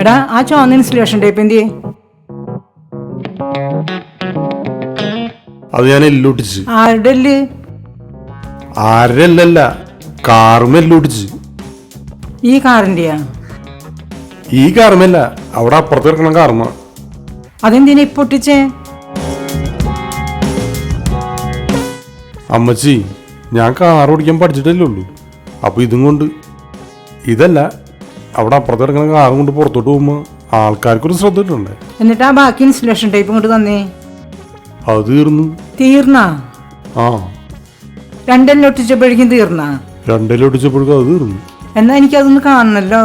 എടാ ആ ചോന്ന insulation tape എന്തിയെ? അത് ഞാൻ എല്ലൂട്ടിച്ച് ആരുടെ എല്ല് ആരല്ലല്ല കാറും എല്ലൂട്ടിച്ച് ഈ കാറിന്റെയാ? ഈ കാറുമല്ല അവിടെ അപ്പുറത്ത് കിടക്കണം കാർമ അതെന്തിനാ ഇപ്പൊ ഒട്ടിച്ചേ അമ്മച്ചി ഞാൻ കാർ ഓടിക്കാൻ പഠിച്ചിട്ടല്ലേ ഉള്ളൂ. അപ്പൊ ഇതും കൊണ്ട്. ഇതല്ല അവിടെ അപ്പുറത്ത് കിടക്കുന്ന കാറും കൊണ്ട് പുറത്തോട്ട് പോകുമ്പോ ആൾക്കാർക്കൊരു ശ്രദ്ധ എന്നിട്ട് ആ ബാക്കി ഇൻസുലേഷൻ ടൈപ്പ് കൊണ്ട് തന്നേ? അത് തീർന്നു. തീർന്നാ? ആ. രണ്ടെല്ലാം ഒട്ടിച്ചപ്പോഴേക്കും തീർന്നാ? ഒട്ടിച്ചപ്പോഴേക്കും അത് തീർന്നു. എന്നാ എനിക്ക് എനിക്കതൊന്ന് കാണണല്ലോ.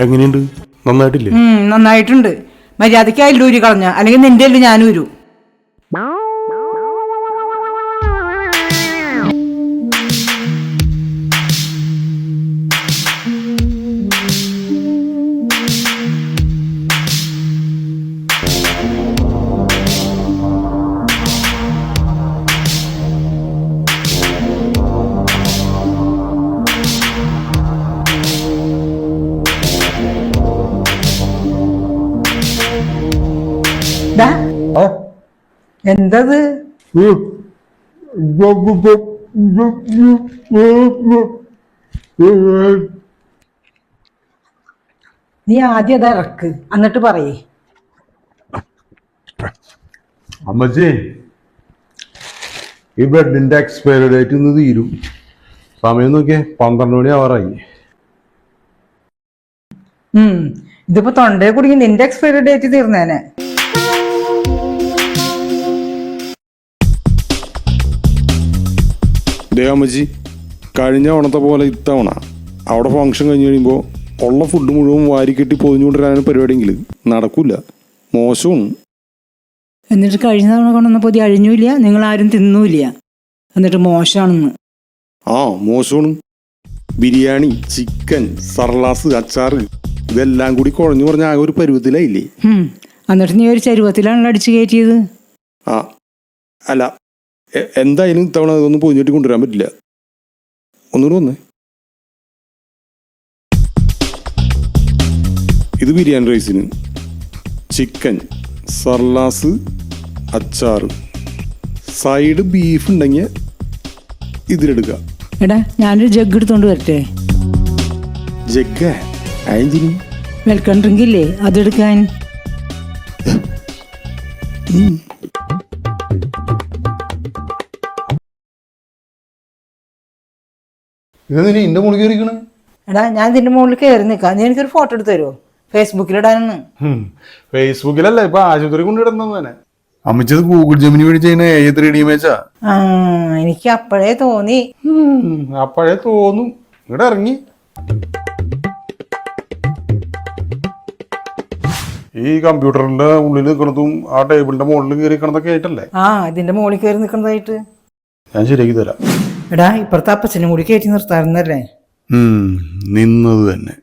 എങ്ങനെയുണ്ട്? നന്നായിട്ടില്ലേ? ഉം, നന്നായിട്ടുണ്ട്. മര്യാദയ്ക്ക് അല്ലൂരി കളഞ്ഞ അല്ലെങ്കിൽ നിന്റെ അല്ലു ഞാനൂരു എന്തത്? നീ ആദ്യം അത് ഇറക്ക്. എന്നിട്ട് പറയേ. അമ്മച്ചി ഈ ബ്രെഡിന്റെ എക്സ്പയറി ഡേറ്റ് ഇന്ന് തീരും. സമയം നോക്കിയേ പന്ത്രണ്ട് മണി ആവാറായി. ഉം. ഇതിപ്പോ തൊണ്ടയെ കുടുങ്ങി. നിന്റെ എക്സ്പയറി ഡേറ്റ് തീർന്നേനെ. ദേ അമ്മച്ചി കഴിഞ്ഞ ഓണത്തെ പോലെ ഇത്തവണ അവിടെ ഫംഗ്ഷൻ കഴിഞ്ഞ് കഴിയുമ്പോൾ ഉള്ള ഫുഡ് മുഴുവൻ വാരിക്കെട്ടി പൊതിഞ്ഞുകൊണ്ടിരാനാണ് പരിപാടിയെങ്കിൽ നടക്കൂല. മോശമാണ് എന്നിട്ട് കഴിഞ്ഞ തവണ കൊണ്ടുവന്ന പൊതി അഴിഞ്ഞൂല്ല നിങ്ങൾ ആരും തിന്നൂല്ല. എന്നിട്ട് മോശമാണെന്ന്. ആ മോശമാണ്. ബിരിയാണി ചിക്കൻ സർലാസ് അച്ചാർ ഇതെല്ലാം കൂടി കുഴഞ്ഞു പറഞ്ഞ ആകെ ഒരു പരുവത്തിലായില്ലേ. എന്നിട്ട് നീ ഒരു ചരുവത്തിലാണല്ലോ അടിച്ചു കയറ്റിയത്. ആ അല്ല എന്തായാലും തവണ അതൊന്നും പൊതിഞ്ഞിട്ട് കൊണ്ടുവരാൻ പറ്റില്ല. ഒന്നുകൂടെ വന്നേ. ഇത് ബിരിയാണി റൈസിന് ചിക്കൻ സർലാസ് അച്ചാർ സൈഡ് ബീഫ് ഉണ്ടെങ്കിൽ ഇതിലെടുക്കുക എടാ ഞാനൊരു ജഗ് എടുത്തോണ്ട് വരട്ടെ. ജഗ്? അയഞ്ചിനി വെൽക്കം ഡ്രിങ്ക് ഇല്ലേ? അതെടുക്കാൻ. ഇതെന്തിനാ ഇന്റെ മുകളിൽ കയറിക്കണ് എടാ ഞാൻ ഇതിന്റെ മുകളിൽ കയറി നിൽക്കാം നീ എനിക്കൊരു ഫോട്ടോ എടുത്ത് തരുമോ ഫേസ്ബുക്കിൽ ഇടാനാണ് ഫേസ്ബുക്കിലല്ല ഇപ്പൊ ആശുപത്രി കൊണ്ടിടുന്നത് തന്നെ. അമ്മച്ചത് ഗൂഗിൾ ജമിനി വഴി ചെയ്യുന്ന ഏ ത്രീ ഡി മേച്ചാ ആ? എനിക്ക് അപ്പോഴേ തോന്നി. അപ്പോഴേ തോന്നും. ഇവിടെ ഇറങ്ങി. ഈ കമ്പ്യൂട്ടറിന്റെ ഉള്ളിൽ നിൽക്കുന്നതും ആ ടേബിളിന്റെ മുകളിൽ കയറി നിൽക്കണതൊക്കെ ആയിട്ടല്ലേ? ആ ഇതിന്റെ മുകളിൽ കയറി നിൽക്കുന്നതായിട്ട്. ഞാൻ ശരിയാക്കി തരാം. എടാ ഇപ്പുറത്തെ അപ്പച്ചനും കൂടി കയറ്റി നിർത്താറുന്നല്ലേ നിന്നത് തന്നെ.